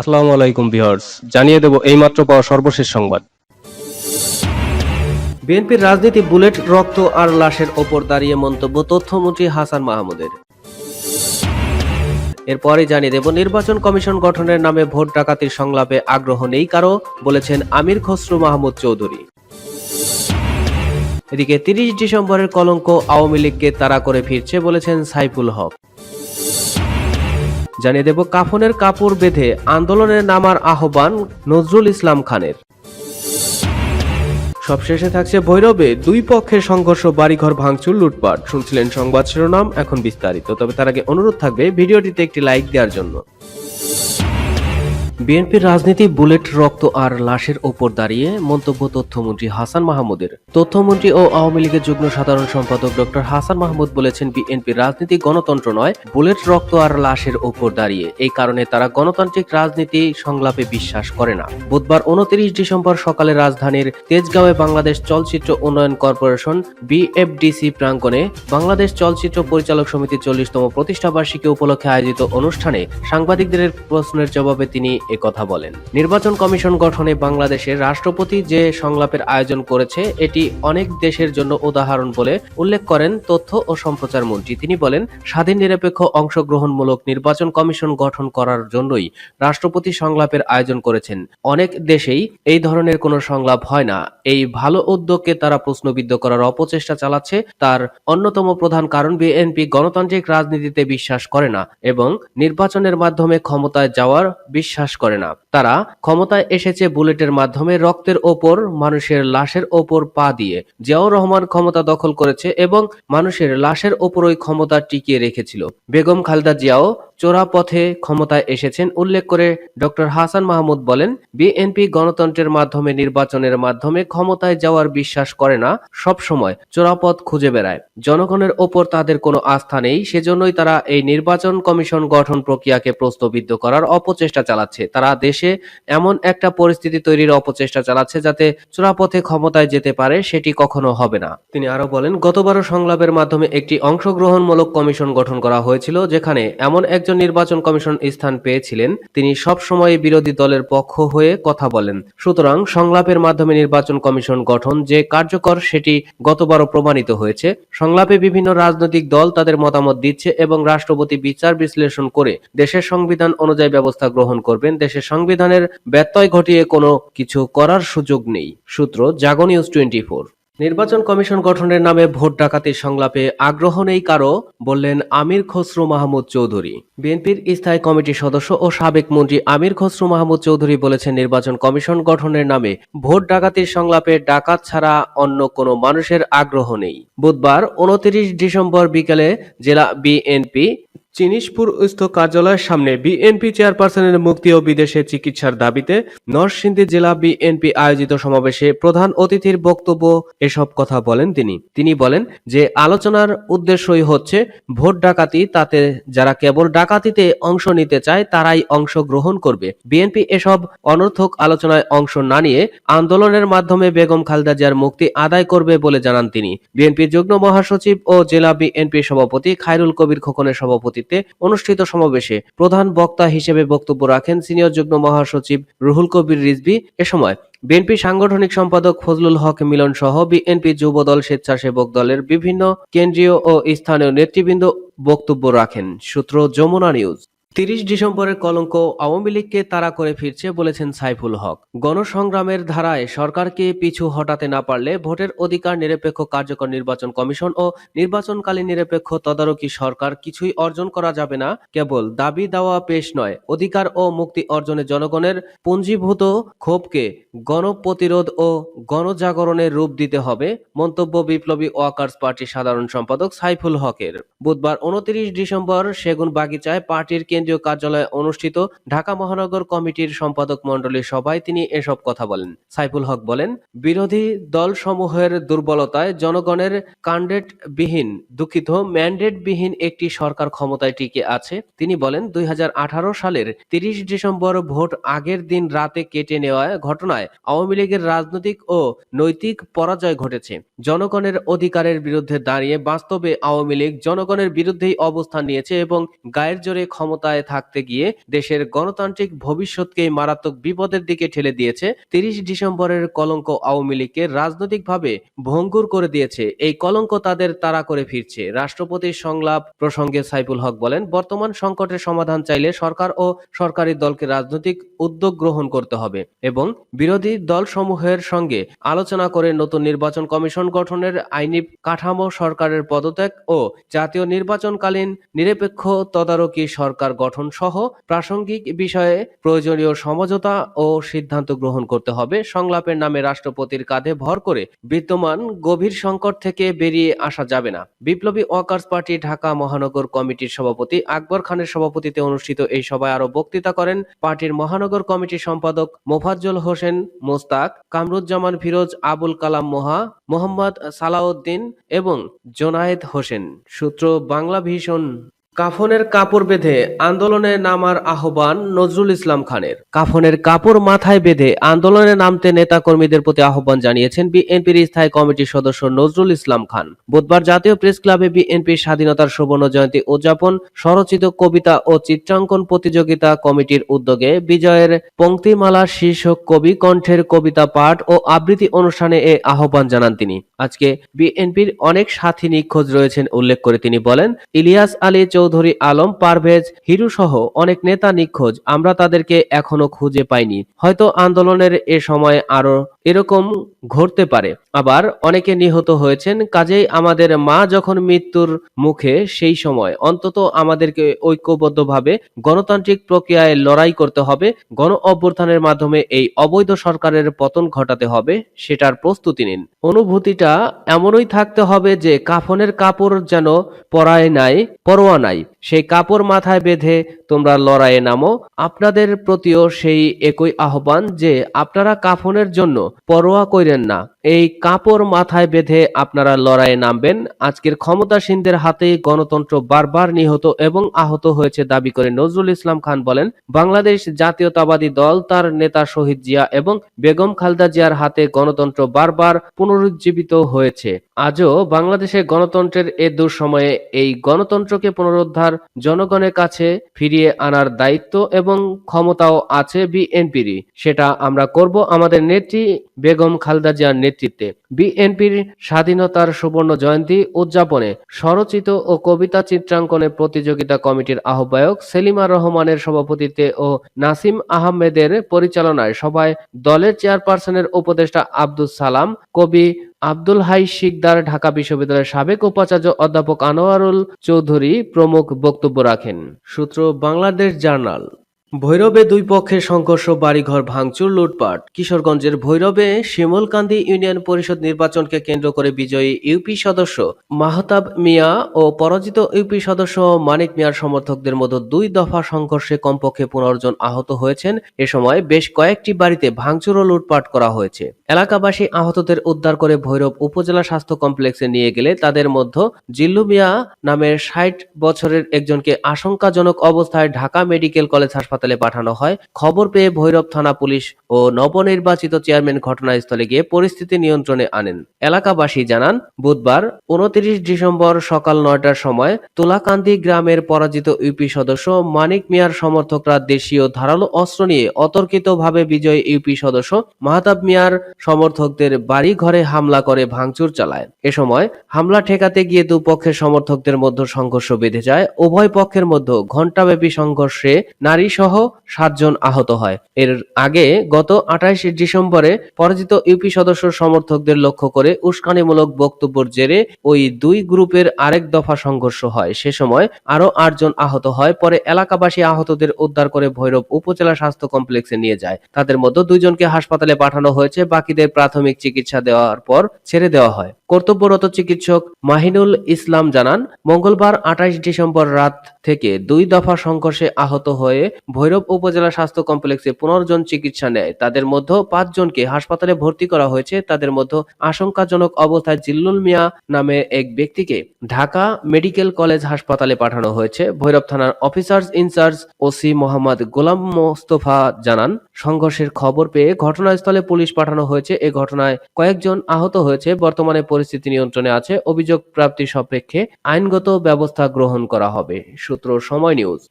আসসালামু আলাইকুম ভিউয়ার্স, জানিয়ে দেব এইমাত্র পাওয়া সর্বশেষ সংবাদ। বিএনপির রাজনীতি বুলেট, রক্ত আর লাশের ওপর দাঁড়িয়ে মন্তব্য তথ্যমন্ত্রী হাসান মাহমুদের। এরপরে জানিয়ে দেব, নির্বাচন কমিশন গঠনের নামে ভোট ডাকাতির সংলাপে আগ্রহ নেই কারও, বলেছেন আমির খসরু মাহমুদ চৌধুরী। এদিকে তিরিশ ডিসেম্বরের কলঙ্ক আওয়ামী লীগকে তাড়া করে ফিরছে, বলেছেন সাইফুল হক। জানিয়ে দেব কাফনের কাপড় বেঁধে আন্দোলনে নামার আহ্বান নজরুল ইসলাম খানের। সবশেষে থাকছে ভৈরবে দুই পক্ষের সংঘর্ষ, বাড়িঘর ভাঙচুর, লুটপাট। শুনছিলেন সংবাদ শিরোনাম, এখন বিস্তারিত। তবে তার আগে অনুরোধ থাকবে ভিডিওটিতে একটি লাইক দেওয়ার জন্য। বিএনপির রাজনীতি, বুলেট, রক্ত আর লাশের ওপর দাঁড়িয়ে মন্তব্য তথ্যমন্ত্রী হাসান মাহমুদের। তথ্যমন্ত্রী ও আওয়ামী লীগের যুগ্ম সাধারণ সম্পাদক ডক্টর হাসান মাহমুদ বলেছেন, বিএনপির রাজনীতি গণতন্ত্র নয়, বুলেট, রক্ত আর লাশের ওপর দাঁড়িয়ে। এই কারণে তারা গণতান্ত্রিক রাজনীতি সংলাপে বিশ্বাস করে না। বুধবার উনত্রিশ ডিসেম্বর সকালে রাজধানীর তেজগাঁওয়ে বাংলাদেশ চলচ্চিত্র উন্নয়ন কর্পোরেশন, বিএফডিসি প্রাঙ্গণে বাংলাদেশ চলচ্চিত্র পরিচালক সমিতির চল্লিশতম প্রতিষ্ঠাবার্ষিকী উপলক্ষে আয়োজিত অনুষ্ঠানে সাংবাদিকদের প্রশ্নের জবাবে তিনি কথা বলেন। নির্বাচন কমিশন গঠনে বাংলাদেশের রাষ্ট্রপতি যে সংলাপের আয়োজন করেছে, এটি অনেক দেশের জন্য উদাহরণ বলে উল্লেখ করেন তথ্য ও সম্প্রচার মন্ত্রী। তিনি বলেন, স্বাধীন, নিরপেক্ষ, অংশগ্রহণমূলক নির্বাচন কমিশন গঠন করার জন্যই রাষ্ট্রপতি সংলাপের আয়োজন করেছেন। অনেক দেশেই এই ধরনের কোনো সংলাপ হয় না। এই ভালো উদ্যোগকে তারা প্রশ্নবিদ্ধ করার অপচেষ্টা চালাচ্ছে। তার অন্যতম প্রধান কারণ বিএনপি গণতান্ত্রিক রাজনীতিতে বিশ্বাস করে না এবং নির্বাচনের মাধ্যমে ক্ষমতায় যাওয়ার বিশ্বাস করে না। তারা ক্ষমতায় এসেছে বুলেটের মাধ্যমে রক্তের ওপর, মানুষের লাশের ওপর পা দিয়ে। জিয়াউর রহমান ক্ষমতা দখল করেছে এবং মানুষের লাশের ওপর ওই ক্ষমতা টিকিয়ে রেখেছিল। বেগম খালেদা জিয়াও চোরা পথে ক্ষমতায় এসেছেন, উল্লেখ করে ডক্টর হাসান মাহমুদ বলেন, বিএনপি গণতন্ত্রের মাধ্যমে নির্বাচনের মাধ্যমে ক্ষমতায় যাওয়ার বিশ্বাস করে না, সব সময় চোরাপথ খুঁজে বেড়ায়। জনগণের ওপর তাদের কোনো আস্থা নেই, সেজন্যই তারা এই নির্বাচন কমিশন গঠন প্রক্রিয়াকে প্রশ্নবিদ্ধ করার অপচেষ্টা চালাচ্ছে। তারা দেশে এমন একটা পরিস্থিতি তৈরির অপচেষ্টা চালাচ্ছে যাতে চোরাপথে ক্ষমতায় যেতে পারে, সেটি কখনো হবে না। তিনি আরও বলেন, গতবারও সংলাপের মাধ্যমে একটি অংশগ্রহণমূলক কমিশন গঠন করা হয়েছিল, যেখানে এমন একজন নির্বাচন কমিশন স্থান পেয়েছিলেন। তিনি সব সময় বিরোধী দলের পক্ষ হয়ে কথা বলেন। সুতরাং সংলাপের মাধ্যমে নির্বাচন কমিশন গঠন যে কার্যকর, সেটি গতবারও প্রমাণিত হয়েছে। সংলাপে বিভিন্ন রাজনৈতিক দল তাদের মতামত দিচ্ছে এবং রাষ্ট্রপতি বিচার বিশ্লেষণ করে দেশের সংবিধান অনুযায়ী ব্যবস্থা গ্রহণ করবেন। দেশের সংবিধানের ব্যত্যয় ঘটিয়ে কোনো কিছু করার সুযোগ নেই। সূত্র জাগো নিউজ টোয়েন্টি নির্বাচন কমিশন গঠনের নামে ভোট ডাকাতির সংলাপে আগ্রহ নেই কারও, বললেন আমির খসরু মাহমুদ চৌধুরী। বিএনপির স্থায়ী কমিটির সদস্য ও সাবেক মন্ত্রী আমির খসরু মাহমুদ চৌধুরী বলেছেন নির্বাচন কমিশন গঠনের নামে ভোট ডাকাতির সংলাপে ডাকাত ছাড়া অন্য কোনো মানুষের আগ্রহ নেই। বুধবার, উনত্রিশ ডিসেম্বর বিকেলে জেলা বিএনপি চিনিশপুর স্থ কার্যালয়ের সামনে বিএনপি চেয়ারপারসনের মুক্তি ও বিদেশে চিকিৎসার দাবিতে নরসিংদী জেলা বিএনপি আয়োজিত সমাবেশে প্রধান অতিথির বক্তব্য, এসব কথা বলেন তিনি। তিনি বলেন যে আলোচনার উদ্দেশ্যই হচ্ছে ভোট ডাকাতি, তাতে যারা কেবল ডাকাতিতে অংশ নিতে চায়, তারাই অংশ গ্রহণ করবে। বিএনপি এসব অনর্থক আলোচনায় অংশ না নিয়ে আন্দোলনের মাধ্যমে বেগম খালেদা জিয়ার মুক্তি আদায় করবে বলে জানান তিনি। বিএনপির যুগ্ম মহাসচিব ও জেলা বিএনপি সভাপতি খায়রুল কবির খোকনের সভাপতিত্বে অনুষ্ঠিত সমাবেশে প্রধান বক্তা হিসেবে বক্তব্য রাখেন সিনিয়র যুগ্ম মহাসচিব রুহুল কবির রিজবি এ সময় বিএনপি সাংগঠনিক সম্পাদক ফজলুল হক মিলন সহ বিএনপি যুবদল স্বেচ্ছাসেবক দলের বিভিন্ন কেন্দ্রীয় ও স্থানীয় নেতৃবৃন্দ বক্তব্য রাখেন। সূত্র যমুনা নিউজ। তিরিশ ডিসেম্বরের কলঙ্ক আওয়ামী লীগকে তাড়া করে ফিরছে বলেছেন সাইফুল হক। গণসংগ্রামের ধারায় সরকারকে পিছু হটাতে না পারলে ভোটের অধিকার নিরপেক্ষ কার্যকর নির্বাচন কমিশন ও নির্বাচনকালীন নিরপেক্ষ তদারকি সরকার কিছুই অর্জন করা যাবে না, কেবল দাবি দেওয়া পেশ নয়। অধিকার ও মুক্তি অর্জনে জনগণের পুঞ্জীভূত ক্ষোভকে গণপ্রতিরোধ ও গণজাগরণের রূপ দিতে হবে, মন্তব্য বিপ্লবী ওয়াকার্স পার্টির সাধারণ সম্পাদক সাইফুল হকের। বুধবার উনত্রিশ ডিসেম্বর সেগুন বাগিচায় পার্টির কেন্দ্রীয় কার্যালয়ে অনুষ্ঠিত ঢাকা মহানগর কমিটির সম্পাদক মণ্ডলীর সভায় তিনি এসব কথা বলেন। সাইফুল হক বলেন, বিরোধী দলসমূহের দুর্বলতায় জনগণের কান্ডেট বিহীন দুঃখিত ম্যান্ডেট বিহীন একটি সরকার ক্ষমতায় টিকে আছে। তিনি বলেন, দুই সালের তিরিশ ডিসেম্বর ভোট আগের দিন রাতে কেটে নেওয়া ঘটনায় আওয়ামী লীগের রাজনৈতিক ও নৈতিক পরাজয় ঘটেছে। জনগণের অধিকারের বিরুদ্ধে দাঁড়িয়ে বাস্তবে আওয়ামী লীগ জনগণের বিরুদ্ধেই অবস্থান নিয়েছে এবং গায়ের জোরে ক্ষমতা ক্ষমতায় থাকতে গিয়ে দেশের গণতান্ত্রিক ভবিষ্যৎকে মারাত্মক বিপদের দিকে ঠেলে দিয়েছে। তিরিশ ডিসেম্বরের কলঙ্ক আওয়ামী লীগকে রাজনৈতিকভাবে ভঙ্গুর করে দিয়েছে। এই কলঙ্ক তাদের তাড়া করে ফিরছে। রাষ্ট্রপতির সংলাপ প্রসঙ্গে সাইফুল হক বলেন, বর্তমান সংকটের সমাধান চাইলে সরকার ও সরকারি দলকে রাজনৈতিক উদ্যোগ গ্রহণ করতে হবে এবং বিরোধী দলসমূহের সঙ্গে আলোচনা করে নতুন নির্বাচন কমিশন গঠনের আইনি কাঠামো সরকারের পদত্যাগ ও জাতীয় নির্বাচনকালীন নিরপেক্ষ তদারকি সরকার গঠন সহ প্রাসঙ্গিক বিষয়ে প্রয়োজনীয় সমঝোতা ও সিদ্ধান্ত গ্রহণ করতে হবে। সংলাপের নামে রাষ্ট্রপতির কাঁধে ভর করে বিদ্যমান গভীর সংকট থেকে বেরিয়ে আসা যাবে না। বিপ্লবী ওয়ার্কার্স পার্টি ঢাকা মহানগর কমিটির সভাপতি আকবর খানের সভাপতিতে অনুষ্ঠিত এই সভায় আরও বক্তৃতা করেন পার্টির মহানগর কমিটির সম্পাদক মোফাজ্জল হোসেন মোস্তাক কামরুজ্জামান ফিরোজ, আবুল কালাম মোহা, মোহাম্মদ সালাউদ্দিন এবং জোনায়েদ হোসেন। সূত্র বাংলা ভীষণ কাফনের কাপড় বেঁধে আন্দোলনে নামার আহ্বান নজরুল ইসলাম খানের। কাফনের কাপড় মাথায় বেঁধে আন্দোলনে নামতে নেতা কর্মীদের প্রতি আহ্বান জানিয়েছেন বিএনপির স্থায়ী কমিটির সদস্য নজরুল ইসলাম খান। বুধবার জাতীয় প্রেস ক্লাবে বিএনপির স্বাধীনতার সুবর্ণ জয়ন্তী উদযাপন, স্বরচিত কবিতা ও চিত্রাঙ্কন প্রতিযোগিতা কমিটির উদ্যোগে বিজয়ের পঙ্ক্তিমালা শীর্ষক কবি কণ্ঠের কবিতা পাঠ ও আবৃত্তি অনুষ্ঠানে এ আহ্বান জানান তিনি। আজকে বিএনপির অনেক সাথী নিখোঁজ রয়েছেন, উল্লেখ করে তিনি বলেন, ইলিয়াস আলী চৌধুরী আলম, পারভেজ হিরু সহ অনেক নেতা নিখোঁজ। আমরা তাদেরকে এখনও খুঁজে পাইনি। হয়তো আন্দোলনের এ সময় আরও এরকম ঘটতে পারে। আবার অনেকে নিহত হয়েছেন। কাজেই আমাদের মা যখন মৃত্যুর মুখে, সেই সময় অন্তত আমাদেরকে ঐক্যবদ্ধভাবে গণতান্ত্রিক প্রক্রিয়ায় লড়াই করতে হবে। গণ অভ্যুত্থানের মাধ্যমে এই অবৈধ সরকারের পতন ঘটাতে হবে, সেটার প্রস্তুতি নিন। অনুভূতিটা এমনই থাকতে হবে যে কাফনের কাপড় যেন পরায় নাই, পরোয়া নাই। life সেই কাপড় মাথায় বেঁধে তোমরা লড়াইয়ে নামো। আপনাদের প্রতিও সেই একই আহ্বান যে আপনারা কাফনের জন্য পরোয়া কইরেন না। এই কাপড় মাথায় বেঁধে আপনারা লড়াইয়ে নামবেন। আজকের ক্ষমতাসীনদের হাতে গণতন্ত্র বারবার নিহত এবং আহত হয়েছে দাবি করে নজরুল ইসলাম খান বলেন, বাংলাদেশ জাতীয়তাবাদী দল তার নেতা শহীদ জিয়া এবং বেগম খালদা জিয়ার হাতে গণতন্ত্র বারবার পুনরুজ্জীবিত হয়েছে। আজও বাংলাদেশে গণতন্ত্রের এ দুঃসময়ে এই গণতন্ত্রকে পুনরুদ্ধার জনগণের কাছে ফিরিয়ে আনার দায়িত্ব এবং ক্ষমতাও আছে বিএনপিরই। সেটা আমরা করব আমাদের নেত্রী বেগম খালদা জিয়ার নেতৃত্বে। বিএনপির স্বাধীনতার সুবর্ণ জয়ন্তী উদযাপনে স্বরচিত ও কবিতা চিত্রাঙ্কনে প্রতিযোগিতা কমিটির আহ্বায়ক সেলিমা রহমানের সভাপতিত্বে ও নাসিম আহমেদের পরিচালনায় সভায় দলের চেয়ারপারসনের উপদেষ্টা আব্দুল সালাম, কবি আব্দুল হাই শিকদার ঢাকা বিশ্ববিদ্যালয়ের সাবেক উপাচার্য অধ্যাপক আনোয়ারুল চৌধুরী প্রমুখ বক্তব্য রাখেন। সূত্র, বাংলাদেশ জার্নাল। ভৈরবে দুই পক্ষের সংঘর্ষ, বাড়িঘর ভাঙচুর, লুটপাট। কিশোরগঞ্জের ভৈরবে শিমলকান্দি ইউনিয়ন পরিষদ নির্বাচনকে কেন্দ্র করে বিজয়ী ইউপি সদস্য মাহতাব মিয়া ও পরাজিত ইউপি সদস্য মানিক মিয়ার সমর্থকদের মধ্যে দুই দফা সংঘর্ষে কমপক্ষে পুনর্জন আহত হয়েছেন। এ সময় বেশ কয়েকটি বাড়িতে ভাঙচুর ও লুটপাট করা হয়েছে। এলাকাবাসী আহতদের উদ্ধার করে ভৈরব উপজেলা স্বাস্থ্য কমপ্লেক্সে নিয়ে গেলে তাদের মধ্যে জিল্লু মিয়া নামের ষাট বছরের একজনকে আশঙ্কাজনক অবস্থায় ঢাকা মেডিকেল কলেজ হাসপাতালে পাঠানো হয়। খবর পেয়ে ভৈরব থানা পুলিশ ও নবনির্বাচিত চেয়ারম্যান ঘটনাস্থলে গিয়ে পরিস্থিতি নিয়ন্ত্রণে আনেন। এলাকাবাসী জানান, বুধবার উনত্রিশ ডিসেম্বর সকাল নয়টার সময় তুলাকান্দি গ্রামের পরাজিত ইউপি সদস্য মানিক মিয়ার সমর্থকরা দেশীয় ধারালো অস্ত্র নিয়ে অতর্কিতভাবে বিজয়ী ইউপি সদস্য মাহতাব মিয়ার সমর্থকদের বাড়ি ঘরে হামলা করে ভাঙচুর চালায়। এ সময় হামলা ঠেকাতে গিয়ে দুপক্ষের সমর্থকদের মধ্যে সংঘর্ষ বেঁধে যায়। উভয় পক্ষের মধ্যে ঘণ্টাব্যাপী সংঘর্ষে নারী সহ সাতজন আহত হয়। এর আগে গত আঠাইশ ডিসেম্বরে পরাজিত ইউপি সদস্য সমর্থকদের লক্ষ্য করে উস্কানিমূলক বক্তব্যের জেরে ওই দুই গ্রুপের আরেক দফা সংঘর্ষ হয়। সে সময় আরও আটজন আহত হয়। পরে এলাকাবাসী আহতদের উদ্ধার করে ভৈরব উপজেলা স্বাস্থ্য কমপ্লেক্সে নিয়ে যায়। তাদের মধ্যে দুইজনকে হাসপাতালে পাঠানো হয়েছে। বাকিদের প্রাথমিক চিকিৎসা দেওয়ার পর ছেড়ে দেওয়া হয়। কর্তব্যরত চিকিৎসক মাহিনুল ইসলাম জানান, মঙ্গলবার আঠাইশ ডিসেম্বর রাত থেকে দুই দফা সংঘর্ষে আহত হয়ে ভৈরব উপজেলা স্বাস্থ্য কমপ্লেক্সে পনেরো জন চিকিৎসা নেয়। তাদের মধ্যে পাঁচ জনকে হাসপাতালে ভর্তি করা হয়েছে। তাদের মধ্যে আশঙ্কাজনক অবস্থায় জিল্লুল মিয়া নামে এক ব্যক্তিকে ঢাকা মেডিকেল কলেজ হাসপাতালে পাঠানো হয়েছে। ভৈরব থানার officers in charge OC Mohammad Golam Mostafa জানান, সংঘর্ষের খবর পেয়ে ঘটনাস্থলে পুলিশ পাঠানো হয়েছে এ ঘটনায় কয়েকজন আহত হয়েছে। বর্তমানে পরিস্থিতি নিয়ন্ত্রণে আছে। অভিযোগ প্রাপ্তি সাপেক্ষে আইনগত ব্যবস্থা গ্রহণ করা হবে। সূত্র সময় নিউজ।